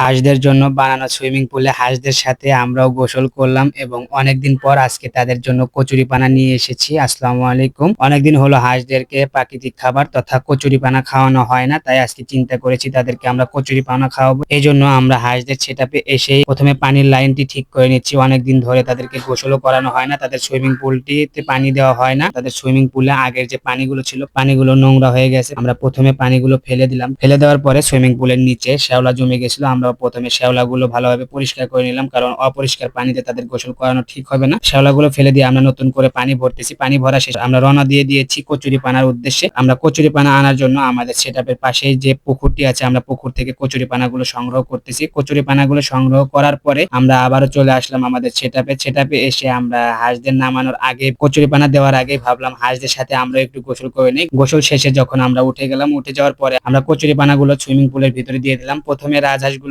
হাঁসদের জন্য বানানো সুইমিং পুলে হাঁসদের সাথে আমরাও গোসল করলাম এবং অনেকদিন পর আজকে তাদের জন্য কচুরি পানা নিয়ে এসেছি। আসসালামু আলাইকুম। অনেকদিন হলো হাঁসদেরকে প্রাকৃতিক খাবার তথা কচুরি পানা খাওয়ানো হয় না, তাই আজকে চিন্তা করেছি তাদেরকে আমরা কচুরি পানা খাওয়াবো। এই জন্য আমরা হাঁসদের সেটাপে এসেই প্রথমে পানির লাইনটি ঠিক করে নিচ্ছি। অনেকদিন ধরে তাদেরকে গোসলও করানো হয় না, তাদের সুইমিং পুলটিতে পানি দেওয়া হয় না। তাদের সুইমিং পুলে আগের যে পানিগুলো ছিল, পানিগুলো নোংরা হয়ে গেছে। আমরা প্রথমে পানিগুলো ফেলে দিলাম। ফেলে দেওয়ার পরে সুইমিং পুলের নিচে শ্যাওলা জমে গেছিল। আমরা প্রথমে শ্যাওলাগুলো ভালোভাবে পরিষ্কার করে নিলাম, কারণ অপরিষ্কার পানিতে তাদের গোসল করানো ঠিক হবে না। শ্যাওলাগুলো ফেলে দিয়ে আমরা নতুন করে পানি ভরতেছি, পানি ভরা শেষ আমরা রওনা দিয়ে দিয়েছি কচুরি পানার উদ্দেশ্যে। আমরা কচুরি পানা আনার জন্য আমাদের সেটাপের পাশে যে পুকুরটি আছে, আমরা পুকুর থেকে কচুরি পানাগুলো সংগ্রহ করতেছি। কচুরি পানাগুলো সংগ্রহ করার পরে আমরা আবারও চলে আসলাম আমাদের সেটাপে সেটাপে এসে আমরা হাঁসদের নামানোর আগে, কচুরি পানা দেওয়ার আগে ভাবলাম হাঁসদের সাথে আমরা একটু গোসল করে নিই। গোসল শেষে যখন আমরা উঠে গেলাম, উঠে যাওয়ার পরে আমরা কচুরি পানাগুলো সুইমিং পুলের ভিতরে দিয়ে দিলাম। প্রথমে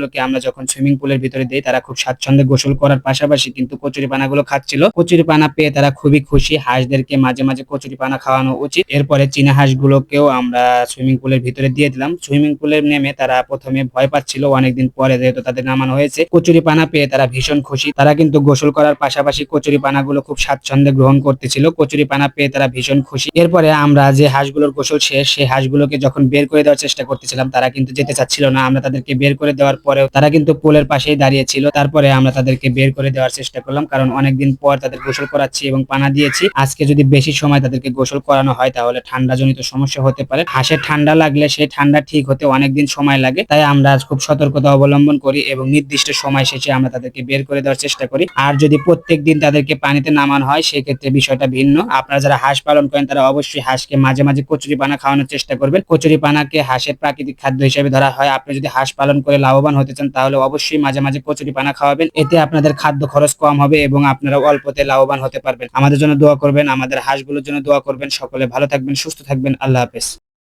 রাজহাঁসগুলোকে আমরা যখন সুইমিং পুলের ভিতরে দিই, তারা খুব স্বাচ্ছন্দ্যে গোসল করার পাশাপাশি কিন্তু কচুরি পানাগুলো খাচ্ছিল। কচুরি পানা পেয়ে তারা খুবই খুশি। হাঁসদেরকে মাঝে মাঝে কচুরি পানা খাওয়ানো উচিত। এরপরে চীনা হাঁসগুলোকেও আমরা সুইমিং পুলের ভিতরে দিয়ে দিলাম। সুইমিং পুলে নেমে তারা প্রথমে ভয় পাচ্ছিল। অনেকদিন পরে যেহেতু তাদের নামানো হয়েছে, কচুরি পানা পেয়ে তারা ভীষণ খুশি। তারা কিন্তু গোসল করার পাশাপাশি কচুরি পানাগুলো খুব স্বাচ্ছন্দ্যে গ্রহণ করতেছিল। কচুরি পানা পেয়ে তারা ভীষণ খুশি। এরপরে আমরা যে হাঁসগুলোর গোসল শেষ সেই হাঁসগুলোকে যখন বের করে দেওয়ার চেষ্টা করতেছিলাম, তারা কিন্তু যেতে চাচ্ছিল না। আমরা তাদেরকে বের করে দেওয়ার পরেও তারা কিন্তু পোলের পাশেই দাঁড়িয়ে ছিল। তারপরে আমরা তাদেরকে বের করে দেওয়ার চেষ্টা করলাম, কারণ অনেকদিন পর তাদের গোসল করাচ্ছি এবং পানা দিয়েছি। আজকে যদি বেশি সময় তাদেরকে গোসল করানো হয়, তাহলে ঠান্ডা জনিত সমস্যা হতে পারে। হাঁসের ঠান্ডা লাগলে সেই ঠান্ডা ঠিক হতে অনেকদিন সময় লাগে। তাই আমরা খুব সতর্কতা অবলম্বন করি এবং নির্দিষ্ট সময় শেষে আমরা তাদেরকে বের করে দেওয়ার চেষ্টা করি। আর যদি প্রত্যেক দিন তাদেরকে পানিতে নামানো হয়, সেক্ষেত্রে বিষয়টা ভিন্ন। আপনারা যারা হাঁস পালন করেন, তারা অবশ্যই হাঁসকে মাঝে মাঝে কচুরি পানা খাওয়ানোর চেষ্টা করবেন। কচুরি পানাকে হাঁসের প্রাকৃতিক খাদ্য হিসেবে ধরা হয়। আপনি যদি হাঁস পালন করে লাভবান হতে চান তাহলে অবশ্যই মাঝে মাঝে কচুরি পানা খাওয়াবেন। এতে আপনাদের খাদ্য খরচ কম হবে এবং আপনারা অল্পতে লাভবান হতে পারবেন। আমাদের জন্য দোয়া করবেন, আমাদের হাঁসগুলোর জন্য দোয়া করবেন। সকলে ভালো থাকবেন, সুস্থ থাকবেন। আল্লাহ হাফেজ।